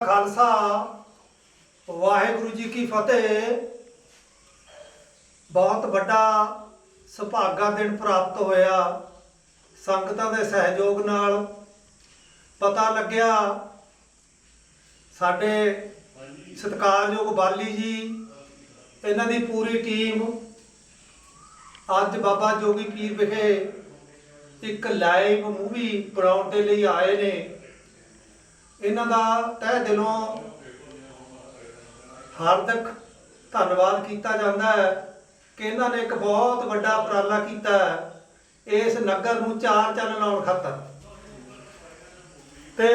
ਖਾਲਸਾ, ਵਾਹਿਗੁਰੂ ਜੀ ਕੀ ਫਤਿਹ। ਬਹੁਤ ਵੱਡਾ ਸੁਭਾਗਾ ਦਿਨ ਪ੍ਰਾਪਤ ਹੋਇਆ ਸੰਗਤਾਂ ਦੇ ਸਹਿਯੋਗ ਨਾਲ। ਪਤਾ ਲੱਗਿਆ ਸਾਡੇ ਸਤਿਕਾਰਯੋਗ ਬਾਲੀ ਜੀ, ਇਹਨਾਂ ਦੀ ਪੂਰੀ ਟੀਮ ਅੱਜ ਬਾਬਾ ਜੋਗੀ ਪੀਰ ਵਿਖੇ ਇੱਕ ਲਾਈਵ ਮੂਵੀ ਬਣਾਉਣ ਦੇ ਲਈ ਆਏ ਨੇ। ਇਹਨਾਂ ਦਾ ਤਹਿ ਦਿਲੋਂ ਹਾਰਦਿਕ ਧੰਨਵਾਦ ਕੀਤਾ ਜਾਂਦਾ ਹੈ ਕਿ ਇਹਨਾਂ ਨੇ ਇੱਕ ਬਹੁਤ ਵੱਡਾ ਉਪਰਾਲਾ ਕੀਤਾ ਹੈ ਇਸ ਨਗਰ ਨੂੰ ਚਾਰ ਚੰਨ ਲਾਉਣ ਖਾਤਰ। ਤੇ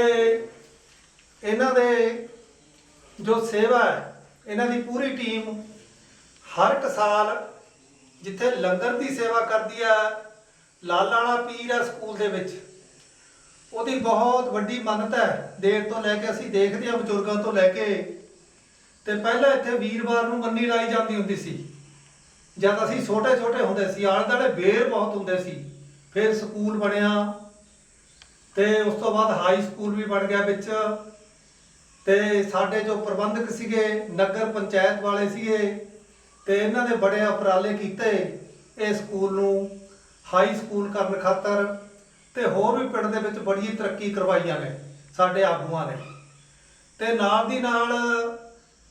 ਇਹਨਾਂ ਦੇ ਜੋ ਸੇਵਾ ਹੈ, ਇਹਨਾਂ ਦੀ ਪੂਰੀ ਟੀਮ ਹਰ ਇੱਕ ਸਾਲ ਜਿੱਥੇ ਲੰਗਰ ਦੀ ਸੇਵਾ ਕਰਦੀ ਹੈ, ਲਾਲਾ ਵਾਲਾ ਪੀਰ ਹੈ ਸਕੂਲ ਦੇ ਵਿੱਚ। ਉਹਦੀ ਬਹੁਤ ਵੱਡੀ ਮੰਨਤ ਹੈ। ਦੇਰ ਤੋਂ ਲੈ ਕੇ ਅਸੀਂ ਦੇਖਦੇ ਹਾਂ ਬਜ਼ੁਰਗਾਂ ਤੋਂ ਲੈ ਕੇ। ਤੇ ਪਹਿਲਾਂ ਇੱਥੇ ਵੀਰਵਾਰ ਨੂੰ ਮੰਨੀ ਲਾਈ ਜਾਂਦੀ ਹੁੰਦੀ ਸੀ। ਜਦ ਅਸੀਂ ਛੋਟੇ ਛੋਟੇ ਹੁੰਦੇ ਸੀ, ਆਲੇ ਦੁਆਲੇ ਬੇਰ ਬਹੁਤ ਹੁੰਦੇ ਸੀ। ਫਿਰ ਸਕੂਲ ਬਣਿਆ। ਤੇ ਉਸ ਤੋਂ ਬਾਅਦ ਹਾਈ ਸਕੂਲ ਵੀ ਬਣ ਗਿਆ ਵਿੱਚ। ਤੇ ਸਾਡੇ ਜੋ ਪ੍ਰਬੰਧਕ ਸੀਗੇ, ਨਗਰ ਪੰਚਾਇਤ ਵਾਲੇ ਸੀਗੇ, ਤੇ ਇਹਨਾਂ ਨੇ ਬੜੇ ਉਪਰਾਲੇ ਕੀਤੇ ਇਹ ਸਕੂਲ ਨੂੰ। ਹਾਈ ਸਕੂਲ ਕਰਨ ਖਾਤਰ। ਤੇ ਹੋਰ ਵੀ ਪਿੰਡ ਦੇ ਵਿੱਚ ਬੜੀ ਤਰੱਕੀ ਕਰਵਾਈਆਂ ਨੇ ਸਾਡੇ ਆਗੂਆਂ ਨੇ। ਤੇ ਨਾਲ ਦੀ ਨਾਲ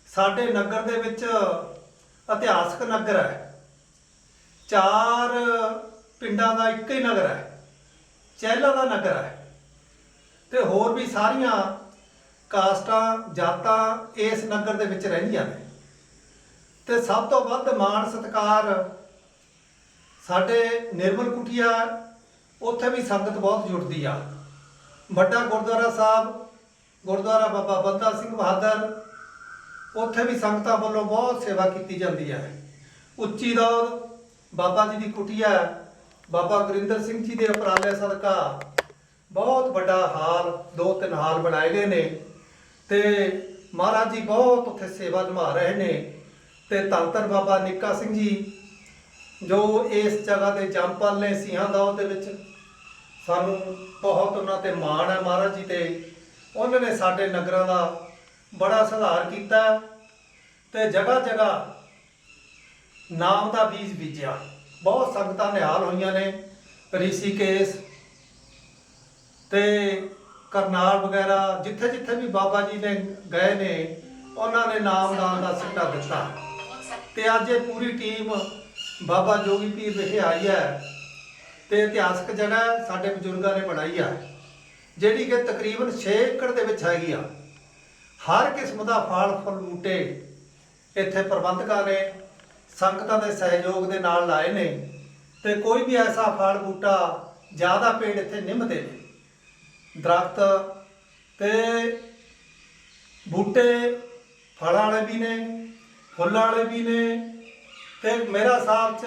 ਸਾਡੇ ਨਗਰ ਦੇ ਵਿੱਚ ਇਤਿਹਾਸਕ ਨਗਰ ਹੈ। ਚਾਰ ਪਿੰਡਾਂ ਦਾ ਇੱਕ ਹੀ ਨਗਰ ਹੈ, ਚਹਿਲਾ ਦਾ ਨਗਰ ਹੈ। ਤੇ ਹੋਰ ਵੀ ਸਾਰੀਆਂ ਕਾਸਟਾਂ, ਜਾਤਾਂ ਇਸ ਨਗਰ ਦੇ ਵਿੱਚ ਰਹਿੰਦੀਆਂ ਨੇ। ਤੇ ਸਭ ਤੋਂ ਵੱਧ ਮਾਣ ਸਤਿਕਾਰ ਸਾਡੇ ਨਿਰਮਲ ਕੁਟੀਆ ਉੱਥੇ ਵੀ ਸੰਗਤ ਬਹੁਤ ਜੁੜਦੀ ਆ। ਵੱਡਾ ਗੁਰਦੁਆਰਾ ਸਾਹਿਬ, ਗੁਰਦੁਆਰਾ ਬਾਬਾ ਬੰਦਾ ਸਿੰਘ ਬਹਾਦਰ, ਉੱਥੇ ਵੀ ਸੰਗਤਾਂ ਵੱਲੋਂ ਬਹੁਤ ਸੇਵਾ ਕੀਤੀ ਜਾਂਦੀ ਹੈ ਉੱਚੀ ਦੌਦ ਬਾਬਾ ਜੀ ਦੀ ਕੁਟੀਆ ਬਾਬਾ ਗੁਰਿੰਦਰ ਸਿੰਘ ਜੀ ਦੇ ਉਪਰਾਲੇ ਸਦਕਾ ਬਹੁਤ ਵੱਡਾ ਹਾਲ, ਦੋ ਤਿੰਨ ਹਾਲ ਬਣਾਏ ਗਏ ਨੇ। ਤੇ ਮਹਾਰਾਜ ਜੀ ਬਹੁਤ ਉੱਥੇ ਸੇਵਾ ਨਿਭਾ ਰਹੇ ਨੇ। ਤੇ ਧੰਨ ਬਾਬਾ ਨਿੱਕਾ ਸਿੰਘ ਜੀ, ਜੋ ਇਸ ਜਗ੍ਹਾ ਦੇ ਜੰਪਲ ਨੇ ਸਿੰਘਾਂ ਦੌਦ ਦੇ ਵਿੱਚ ਸਾਨੂੰ ਬਹੁਤ ਉਹਨਾਂ ਤੇ ਮਾਣ ਹੈ ਮਹਾਰਾਜ ਜੀ ਤੇ ਉਹਨਾਂ ਨੇ ਸਾਡੇ ਨਗਰਾਂ ਦਾ ਬੜਾ ਸੁਧਾਰ ਕੀਤਾ ਤੇ ਜਗ੍ਹਾ ਜਗ੍ਹਾ ਨਾਮ ਦਾ ਬੀਜ ਬੀਜਿਆ। ਬਹੁਤ ਸੰਗਤਾਂ ਨਿਹਾਲ ਹੋਈਆਂ ਨੇ, ਰਿਸ਼ੀਕੇਸ਼ ਤੇ ਕਰਨਾਲ ਵਗੈਰਾ, ਜਿੱਥੇ ਜਿੱਥੇ ਵੀ ਬਾਬਾ ਜੀ ਨੇ ਗਏ ਨੇ, ਉਹਨਾਂ ਨੇ ਨਾਮ ਨਾਮ ਦਾ ਸਿੱਟਾ ਦਿੱਤਾ। ਤੇ ਅੱਜ ਇਹ ਪੂਰੀ ਟੀਮ ਬਾਬਾ ਜੋਗੀ ਪੀਰ ਵਿਖੇ ਆਈ ਹੈ। ਤੇ ਇਤਿਹਾਸਕ ਜਗ੍ਹਾ ਸਾਡੇ ਬਜ਼ੁਰਗਾਂ ਨੇ ਬਣਾਈ ਆ, ਜਿਹੜੀ ਕਿ ਤਕਰੀਬਨ 6 ਏਕੜ ਦੇ ਵਿੱਚ ਹੈਗੀ ਆ। ਹਰ ਕਿਸਮ ਦਾ ਫਲ, ਫੁੱਲ, ਬੂਟੇ ਇੱਥੇ ਪ੍ਰਬੰਧਕਾਂ ਨੇ ਸੰਗਤਾਂ ਦੇ ਸਹਿਯੋਗ ਦੇ ਨਾਲ ਲਾਏ ਨੇ ਤੇ ਕੋਈ ਵੀ ਐਸਾ ਫਲ, ਬੂਟਾ ਜ਼ਿਆਦਾ ਪੇੜ ਇੱਥੇ ਨਿੰਮਦੇ ਨੇ। ਦਰਖਤ ਤੇ ਬੂਟੇ ਫਲਾਂ ਵਾਲੇ ਵੀ ਨੇ, ਫੁੱਲਾਂ ਵਾਲੇ ਵੀ ਨੇ ਤੇ ਮੇਰਾ ਹਿਸਾਬ ਚ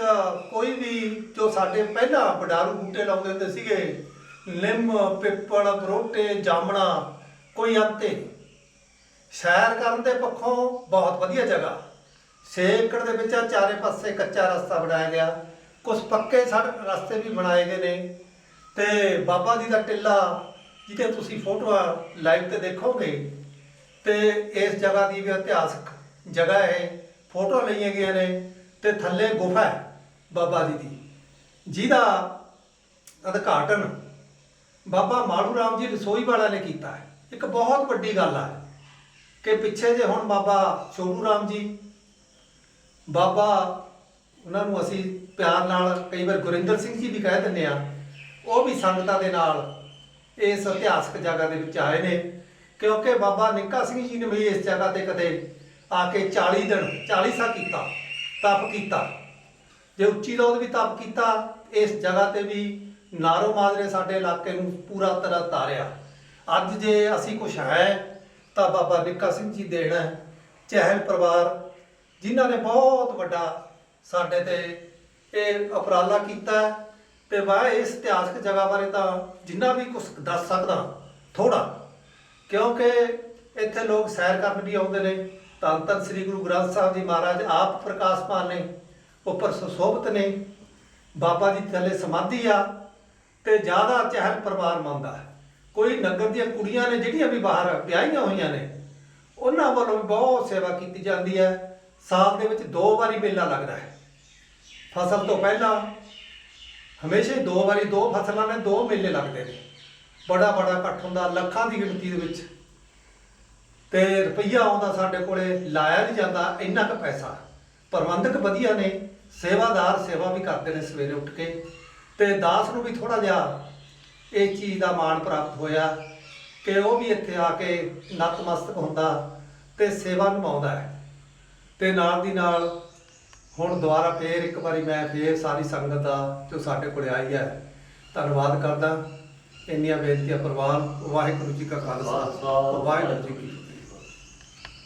ਕੋਈ ਵੀ ਜੋ ਸਾਡੇ ਪਹਿਲਾਂ ਵਡਾਰੂ ਬੂਟੇ ਲਾਉਂਦੇ ਹੁੰਦੇ ਸੀਗੇ ਲਿੰਮ ਪਿੱਪਲ ਬਰੋਟੇ ਜਾਮਣਾ, ਕੋਈ ਅੰਤੇ ਨਹੀਂ ਸੈਰ ਕਰਨ ਦੇ ਪੱਖੋਂ ਬਹੁਤ ਵਧੀਆ ਜਗ੍ਹਾ। 6 ਏਕੜ ਦੇ ਵਿੱਚ ਚਾਰੇ ਪਾਸੇ ਕੱਚਾ ਰਸਤਾ ਬਣਾਇਆ ਗਿਆ। ਕੁਝ ਪੱਕੇ ਸੜਕ ਰਸਤੇ ਵੀ ਬਣਾਏ ਗਏ ਨੇ। ਤੇ ਬਾਬਾ ਜੀ ਦਾ ਟਿੱਲਾ, ਜਿੱਥੇ ਤੁਸੀਂ ਫੋਟੋਆਂ ਲਾਈਵ ਤੇ ਦੇਖੋਗੇ, ਤੇ ਇਸ ਜਗ੍ਹਾ ਦੀ ਵੀ ਇਤਿਹਾਸਕ ਜਗ੍ਹਾ ਹੈ ਫੋਟੋ ਲਈਆਂ ਗਈਆਂ ਨੇ। ਤੇ ਥੱਲੇ ਗੁਫਾ ਹੈ ਬਾਬਾ ਜੀ ਦੀ, ਜਿਹਦਾ ਉਦਘਾਟਨ ਬਾਬਾ ਮਾੜੂ ਰਾਮ ਜੀ ਰਸੋਈ ਵਾਲਾ ਨੇ ਕੀਤਾ ਹੈ। ਇੱਕ ਬਹੁਤ ਵੱਡੀ ਗੱਲ ਹੈ ਕਿ ਪਿੱਛੇ ਜੇ ਹੁਣ ਬਾਬਾ ਛੋਟੂ ਰਾਮ ਜੀ, ਬਾਬਾ ਉਹਨਾਂ ਨੂੰ ਅਸੀਂ ਪਿਆਰ ਨਾਲ ਕਈ ਵਾਰ ਗੁਰਿੰਦਰ ਸਿੰਘ ਜੀ ਵੀ ਕਹਿ ਦਿੰਦੇ ਆ, ਉਹ ਵੀ ਸੰਗਤਾਂ ਦੇ ਨਾਲ ਇਸ ਇਤਿਹਾਸਕ ਜਗ੍ਹਾ ਦੇ ਵਿੱਚ ਆਏ ਨੇ, ਕਿਉਂਕਿ ਬਾਬਾ ਨਿੱਕਾ ਸਿੰਘ ਜੀ ਨੇ ਵੀ ਇਸ ਜਗ੍ਹਾ ਤੇ ਕਦੇ ਆ ਕੇ 40 ਦਿਨ 40 ਸਾਲ ਕੀਤਾ। ਤਪ ਕੀਤਾ। ਜੇ ਉੱਚੀ ਦੌਦ ਵੀ ਤਪ ਕੀਤਾ, ਇਸ ਜਗ੍ਹਾ ਤੇ ਵੀ ਨਾਰੋ ਮਾਜਰੇ ਸਾਡੇ ਇਲਾਕੇ ਨੂੰ ਪੂਰਾ ਤਰ੍ਹਾਂ ਤਾਰਿਆ। ਅੱਜ ਜੇ ਅਸੀਂ ਕੁਛ ਹੈ, ਤਾਂ ਬਾਬਾ ਨਿੱਕਾ ਸਿੰਘ ਜੀ ਦੇਣਾ ਹੈ, ਚਹਿਲ ਪਰਿਵਾਰ, ਜਿਨ੍ਹਾਂ ਨੇ ਬਹੁਤ ਵੱਡਾ ਸਾਡੇ ਤੇ ਇਹ ਉਪਰਾਲਾ ਕੀਤਾ ਹੈ। ਤੇ ਮੈਂ ਇਸ ਇਤਿਹਾਸਕ ਜਗ੍ਹਾ ਬਾਰੇ ਤਾਂ ਜਿੰਨਾ ਵੀ ਕੁਝ ਦੱਸ ਸਕਦਾ ਥੋੜਾ ਕਿਉਂਕਿ ਇੱਥੇ ਲੋਕ ਸੈਰ ਕਰਨ ਵੀ ਆਉਂਦੇ ਨੇ। ਧੰਨ ਧੰਨ ਸ੍ਰੀ ਗੁਰੂ ਗ੍ਰੰਥ ਸਾਹਿਬ ਜੀ ਮਹਾਰਾਜ, ਆਪ ਪ੍ਰਕਾਸ਼ਮਾਨ ਨੇ, ਉੱਪਰ ਸੁਸ਼ੋਭਿਤ ਨੇ, ਬਾਬਾ ਜੀ ਥੱਲੇ ਸਮਾਧੀ ਆ, ਤੇ ਜ਼ਿਆਦਾ ਚਹਿਲ ਪਰਿਵਾਰ ਮੰਨਦਾ ਕੋਈ ਨਗਰ ਦੀਆਂ ਕੁੜੀਆਂ ਨੇ, ਜਿਹੜੀਆਂ ਵੀ ਬਾਹਰ ਵਿਆਹੀਆਂ ਹੋਈਆਂ ਨੇ, ਉਹਨਾਂ ਵੱਲੋਂ ਵੀ ਬਹੁਤ ਸੇਵਾ ਕੀਤੀ ਜਾਂਦੀ ਹੈ। ਸਾਲ ਦੇ ਵਿੱਚ ਦੋ ਵਾਰੀ ਮੇਲਾ ਲੱਗਦਾ ਹੈ। ਫਸਲ ਤੋਂ ਪਹਿਲਾਂ ਹਮੇਸ਼ਾ ਹੀ ਦੋ ਵਾਰੀ ਦੋ ਫਸਲਾਂ ਨੇ, ਦੋ ਮੇਲੇ ਲੱਗਦੇ ਨੇ। ਬੜਾ ਬੜਾ ਇਕੱਠ ਹੁੰਦਾ, ਲੱਖਾਂ ਦੀ ਗਿਣਤੀ ਦੇ ਵਿੱਚ। ਤੇ ਰੁਪਈਆ ਆਉਂਦਾ ਸਾਡੇ ਕੋਲੇ ਲਾਇਆ ਨਹੀਂ ਜਾਂਦਾ ਇੰਨਾ ਕੁ ਪੈਸਾ। ਪ੍ਰਬੰਧਕ ਵਧੀਆ ਨੇ ਸੇਵਾਦਾਰ ਸੇਵਾ ਵੀ ਕਰਦੇ ਨੇ ਸਵੇਰੇ ਉੱਠ ਕੇ। ਤੇ ਦਾਸ ਨੂੰ ਵੀ ਥੋੜਾ ਜਿਹਾ ਇਹ ਚੀਜ਼ ਦਾ ਮਾਣ ਪ੍ਰਾਪਤ ਹੋਇਆ ਕਿ ਉਹ ਵੀ ਇੱਥੇ ਆ ਕੇ ਨਤਮਸਤਕ ਹੁੰਦਾ ਤੇ ਸੇਵਾ ਨਿਭਾਉਂਦਾ ਹੈ। ਤੇ ਨਾਲ ਦੀ ਨਾਲ ਹੁਣ ਦੁਬਾਰਾ ਫੇਰ ਇੱਕ ਵਾਰੀ ਮੈਂ ਫੇਰ ਸਾਰੀ ਸੰਗਤ ਦਾ ਜੋ ਸਾਡੇ ਕੋਲੇ ਆਈ ਹੈ ਧੰਨਵਾਦ ਕਰਦਾ। ਇੰਨੀਆਂ ਬੇਨਤੀਆਂ ਪ੍ਰਵਾਨ ਵਾਹਿਗੁਰੂ ਜੀ ਕਾ ਖਾਲਸਾ ਵਾਹਿਗੁਰੂ ਜੀ ਕੀ